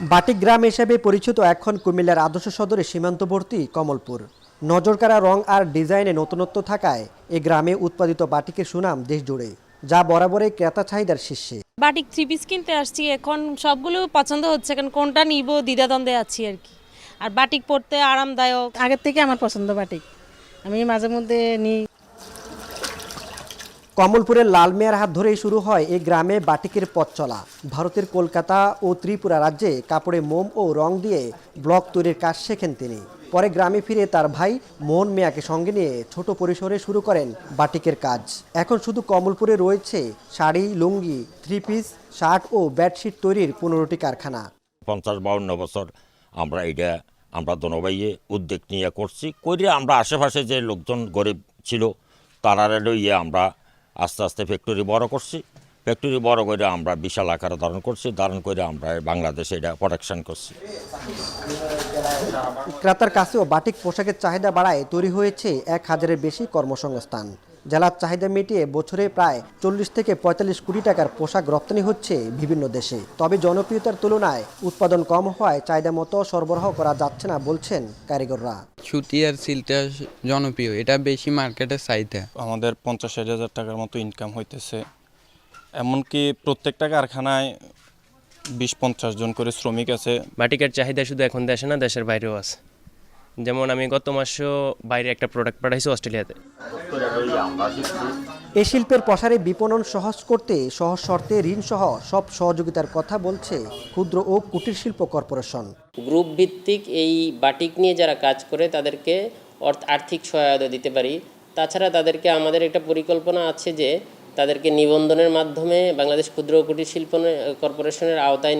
Batik গ্রাম হিসেবে পরিচিত এখন কুমিল্লার আদর্শ সদরের সীমান্তবর্তী কমলপুর। নজরকাড়া রং আর ডিজাইনে নতুনত্ব থাকায় এ গ্রামে উৎপাদিত বাটিকের সুনাম দেশ জুড়ে যা বরাবরই ক্রেতা চাহিদার শীর্ষে। বাটিক থ্রি পিস কিনতে আসছি এখন সবগুলো পছন্দ হচ্ছে কারণ কোনটা নিব দ্বিধাদ্বন্দ্বে আছি আর কি। আর বাটিক পরতে আরামদায়ক। আগের থেকে আমার পছন্দ বাটিক। আমি মাঝে মধ্যে নিই। কমলপুরের লাল মেয়ার হাত ধরেই শুরু হয় এই গ্রামে বাটিকের পথ চলা। ভারতের কলকাতা ও ত্রিপুরা রাজ্যে কাপড়ে মোম ও রং দিয়ে ব্লক তৈরির কাজ শেখেন তিনি। পরে গ্রামে ফিরে তার ভাই মোহন মিয়াকে সঙ্গে নিয়ে ছোট পরিসরে শুরু করেন বাটিকের কাজ। এখন শুধু কমলপুরে রয়েছে sari, lungi three piece shirt ও বেডশিট তৈরির পনেরোটি কারখানা। পঞ্চাশ বাউন্ন বছর আমরা এটা আমরা দনবাইয়ে উদ্যোগ নিয়ে করছি। করে আমরা আশেপাশে যে লোকজন গরিব ছিল তারা লইয়ে আমরা আস্তে আস্তে ফ্যাক্টরি বড় করছি। ফ্যাক্টরি বড় করে আমরা বিশাল আকারে ধারণ করছি, ধারণ করে আমরা বাংলাদেশে এটা প্রোডাকশন করছি। ক্রেতার কাছেও বাটিক পোশাকের চাহিদা বাড়ায় তৈরি হয়েছে এক হাজারের বেশি কর্মসংস্থান। জেলার চাহিদা মিটিয়ে বছরে প্রায় চল্লিশ থেকে পঁয়তাল্লিশ কোটি টাকার পোশাক রপ্তানি হচ্ছে বিভিন্ন দেশে। তবে জনপ্রিয়তার তুলনায় উৎপাদন কম হওয়ায় চাহিদা মতো সরবরাহ করা যাচ্ছে না বলছেন কারিগররা। সুতি আর সিল্কটা জনপ্রিয় এটা বেশি মার্কেটের চাহিদা আমাদের পঞ্চাশ ষাট হাজার টাকার মতো ইনকাম হইতেছে। এমনকি প্রত্যেকটা কারখানায় বিশ পঞ্চাশ জন করে শ্রমিক আছে। বাটিকার চাহিদা শুধু এখন দেশে না দেশের বাইরেও আছে। যেমন আমি গত মাসেও বাইরে একটা প্রোডাক্ট পাঠাইছি অস্ট্রেলিয়াতে। এ শিল্পের প্রসারে বিপণন সহজ করতে, সহজ শর্তে ঋণ সহ সব সহযোগিতার কথা বলছে ক্ষুদ্র ও কুটির শিল্প কর্পোরেশন। গ্রুপ ভিত্তিক এই বাটিক নিয়ে যারা কাজ করে, তাদেরকে আর্থিক সহায়তা দিতে পারি। তাছাড়া তাদেরকে আমাদের একটা পরিকল্পনা আছে যে, তাদেরকে নিবন্ধনের মাধ্যমে বাংলাদেশ ক্ষুদ্র ও কুটির শিল্প কর্পোরেশনের আওতায়